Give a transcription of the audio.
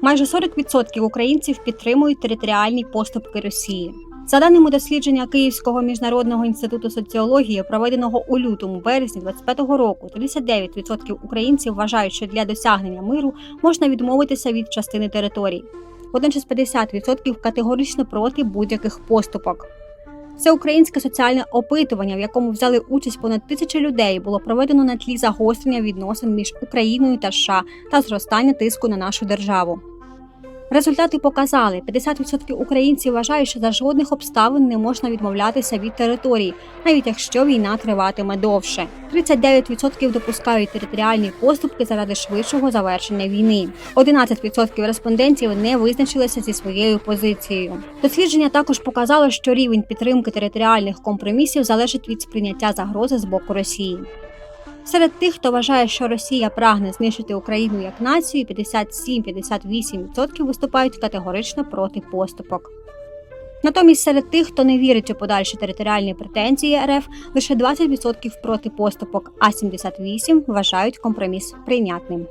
Майже 40% українців підтримують територіальні поступки Росії. За даними дослідження Київського міжнародного інституту соціології, проведеного у лютому березні 2025 року, 39% українців вважають, що для досягнення миру можна відмовитися від частини територій. Водночас 50% категорично проти будь-яких поступок. Це українське соціальне опитування, в якому взяли участь понад тисячі людей, було проведено на тлі загострення відносин між Україною та США та зростання тиску на нашу державу. Результати показали, 50% українців вважають, що за жодних обставин не можна відмовлятися від територій, навіть якщо війна триватиме довше. 39% допускають територіальні поступки заради швидшого завершення війни. 11% респондентів не визначилися зі своєю позицією. Дослідження також показало, що рівень підтримки територіальних компромісів залежить від сприйняття загрози з боку Росії. Серед тих, хто вважає, що Росія прагне знищити Україну як націю, 57-58% виступають категорично проти поступок. Натомість серед тих, хто не вірить у подальші територіальні претензії РФ, лише 20% проти поступок, а 78% вважають компроміс прийнятним.